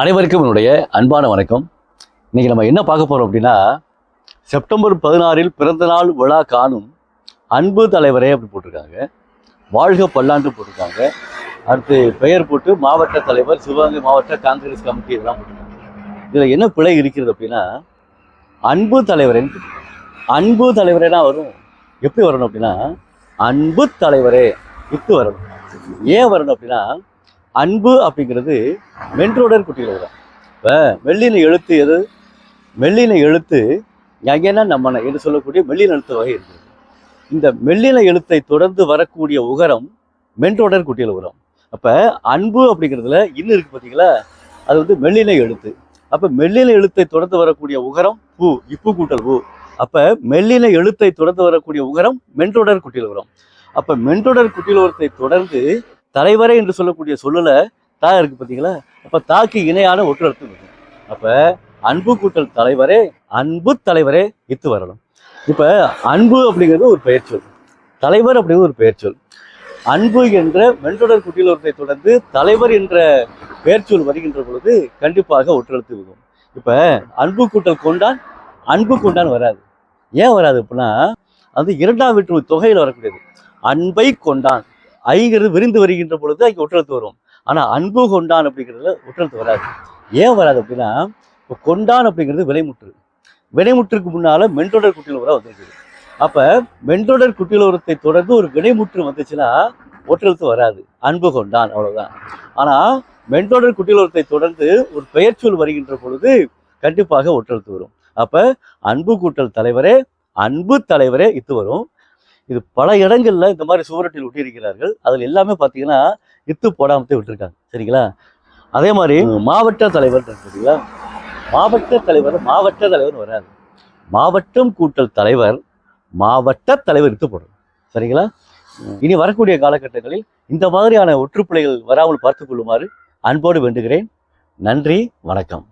அனைவருக்கும் என்னுடைய அன்பான வணக்கம். இன்றைக்கி நம்ம என்ன பார்க்க போகிறோம் அப்படின்னா செப்டம்பர் பதினாறில் பிறந்தநாள் விழா காணும் அன்பு தலைவரே அப்படி போட்டிருக்காங்க. வாழ்க பல்லாண்டு போட்டிருக்காங்க. அடுத்து பெயர் போட்டு மாவட்ட தலைவர் சிவகங்கை மாவட்ட காங்கிரஸ் கமிட்டி இதெல்லாம் போட்டிருக்காங்க. இதில் என்ன பிழை இருக்கிறது அப்படின்னா அன்பு தலைவரேன்னு அன்பு தலைவரேனா வரும். எப்படி வரணும் அப்படின்னா அன்பு தலைவரே இத்து வரணும். ஏன் வரணும் அப்படின்னா அன்பு அப்படிங்கிறது மென்றோடர் குட்டியில் வரும் இப்போ மெல்லின எழுத்து எது? மெல்லின எழுத்து எங்கேனா நம்ம என்று சொல்லக்கூடிய மெல்லின எழுத்து வகை இருக்குது இந்த மெல்லின எழுத்தை தொடர்ந்து வரக்கூடிய உகரம் மென்றோடர் குட்டியில் உரம் அப்போ அன்பு அப்படிங்கிறதுல இன்னும் இருக்குது பார்த்தீங்களா அது வந்து மெல்லின எழுத்து. அப்போ மெல்லின எழுத்தை தொடர்ந்து வரக்கூடிய உகரம் பூ இப்பு கூட்டல் பூ அப்போ மெல்லின எழுத்தை தொடர்ந்து வரக்கூடிய உகரம் மென்றோடர் குட்டியில் உரம் அப்போ மென்றோடர் குட்டியில் உரத்தை தொடர்ந்து தலைவரே என்று சொல்லக்கூடிய சொல்லலை தா இருக்கு பார்த்தீங்களா அப்போ தாக்கு இணையான ஒற்று அர்த்தம் இருக்கு. அப்போ அன்பு கூட்டல் தலைவரே அன்பு தலைவரே இத்து வரணும். இப்போ அன்பு அப்படிங்கிறது ஒரு பெயர் சொல். தலைவர் அப்படிங்கிறது ஒரு பெயர் சொல். அன்பு என்ற மென்றொடர் ஒருத்தை தொடர்ந்து தலைவர் என்ற பெயர் சொல் வருகின்ற பொழுது கண்டிப்பாக ஒற்றெழுத்து விடும் இப்போ அன்பு கூட்டல் கொண்டான் அன்பு கொண்டான் வராது. ஏன் வராது அப்படின்னா அது இரண்டாம் வீட்டு தொகையில் வரக்கூடியது. அன்பை கொண்டான். ஐங்கிறது விரிந்து வருகின்ற பொழுது அங்கே ஒற்றெழுத்து வரும். ஆனால் அன்பு கொண்டான் அப்படிங்கிறதுல ஒற்றெழுத்து வராது. ஏன் வராது அப்படின்னா இப்போ கொண்டான் அப்படிங்கிறது விலைமுற்று. வினைமுற்றுக்கு முன்னால மென்றொடர் குட்டியில் உரம் வந்திருக்குது. அப்போ மென்றொடர் குட்டியில் உரத்தை தொடர்ந்து ஒரு வினைமுற்று வந்துச்சுன்னா ஒற்றெழுத்து வராது. அன்பு கொண்டான் அவ்வளோதான் ஆனால் மென்றொடர் குட்டியில் உரத்தை தொடர்ந்து ஒரு பெயர்ச்சொல் வருகின்ற பொழுது கண்டிப்பாக ஒற்றெழுத்து வரும். அப்போ அன்பு கூட்டல் தலைவரே அன்பு தலைவரே இத்து வரும். இது பல இடங்கள்ல இந்த மாதிரி சுவரட்டில் ஒட்டியிருக்கிறார்கள். அதில் எல்லாமே பார்த்தீங்கன்னா இத்து போடாமத்தே விட்டுருக்காங்க. சரிங்களா? அதே மாதிரி மாவட்ட தலைவர் சரிங்களா மாவட்ட தலைவர் மாவட்ட தலைவர் வராது மாவட்டம் கூட்டல் தலைவர் மாவட்ட தலைவர் இத்து போடும் சரிங்களா? இனி வரக்கூடிய காலகட்டங்களில் இந்த மாதிரியான ஒற்றுப்பிழைகள் வராமல் பார்த்துக் கொள்ளுமாறு அன்போடு வேண்டுகிறேன். நன்றி வணக்கம்.